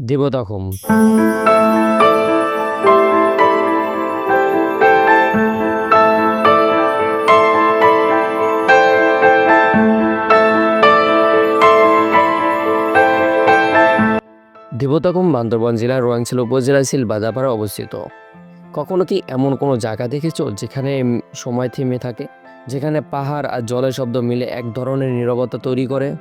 দেবতাখুম দেবতাকুম বান্দরবান জেলার রোয়াংছড়া উপজেলার সিলবাজাপাড়া অবস্থিত। কখনো কি এমন কোনো জায়গা দেখেছ যেখানে সময় থেমে থাকে? যেখানে পাহাড় আর জলের শব্দ মিলে এক ধরনের নীরবতা তৈরি করে?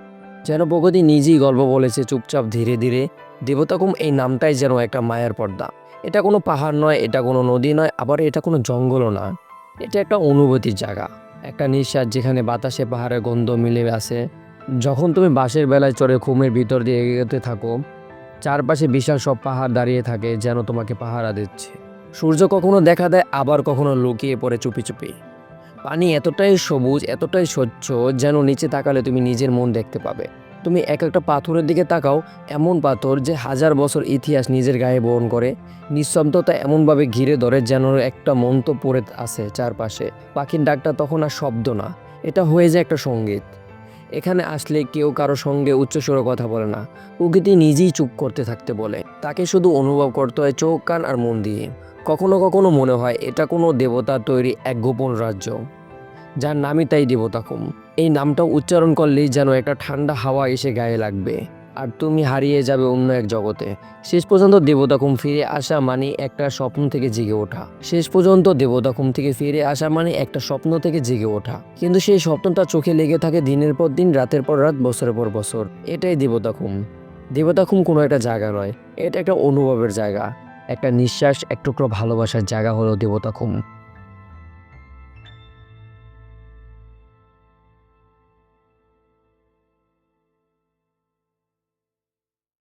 যেন প্রগতি নিজেই গল্প বলেছে, চুপচাপ ধীরে ধীরে দেবতাকুম এই নামটাই যেন একটা মায়ার পর্দা। এটা কোনো পাহাড় নয়, এটা কোনো নদী নয়, আবার এটা কোনো জঙ্গলও না। এটা একটা অনুভূতির জায়গা, একটা নিঃশ্বাস যেখানে বাতাসে পাহাড়ের গন্ধ মিলে আসে। যখন তুমি বাসের বেলায় চড়ে ঘুমের ভিতর দিয়ে এগোতে থাকো, চারপাশে বিশাল সব পাহাড় দাঁড়িয়ে থাকে যেন তোমাকে পাহারা দিচ্ছে। সূর্য কখনো দেখা দেয়, আবার কখনো লুকিয়ে পড়ে চুপি চুপি। পানি এতটাই সবুজ, এতটাই স্বচ্ছ, যেন নিচে তাকালে তুমি নিজের মন দেখতে পাবে। তুমি এক একটা পাথরের দিকে তাকাও, এমন পাথর যে হাজার বছর ইতিহাস নিজের গায়ে বহন করে। নিঃশব্দতা এমনভাবে ঘিরে ধরে যেন একটা মন তো পড়ে আছে চারপাশে। পাখির ডাকটা তখন আর শব্দ না, এটা হয়ে যায় একটা সংগীত। এখানে আসলে কেউ কারও সঙ্গে উচ্চস্বরে কথা বলে না, প্রকৃতি নিজেই চুপ করতে থাকতে বলে। তাকে শুধু অনুভব করতে হয় চোখ, কান আর মন দিয়ে। কখনো কখনো মনে হয় এটা কোনো দেবতার তৈরি এক গোপন রাজ্য। যার নামই তাই দেবতাকুম এই নামটা উচ্চারণ করলেই যেন একটা ঠান্ডা হাওয়া এসে গায়ে লাগবে। আর তুমি হারিয়ে যাবে অন্য এক জগতে। শেষ পর্যন্ত দেবতাকুম ফিরে আসা মানে একটা স্বপ্ন থেকে জেগে ওঠা। শেষ পর্যন্ত দেবতাকুম থেকে ফিরে আসা মানে একটা স্বপ্ন থেকে জেগে ওঠা। কিন্তু সেই স্বপ্নটা চোখে লেগে থাকে দিনের পর দিন, রাতের পর রাত, বছরের পর বছর। এটাই দেবতাকুম। দেবতাকুম কোনো একটা জায়গা নয়। এটা একটা অনুভবের জায়গা। একটা নিঃশ্বাস, এক টুকরো ভালোবাসার জায়গা হলো দেবতাকুম।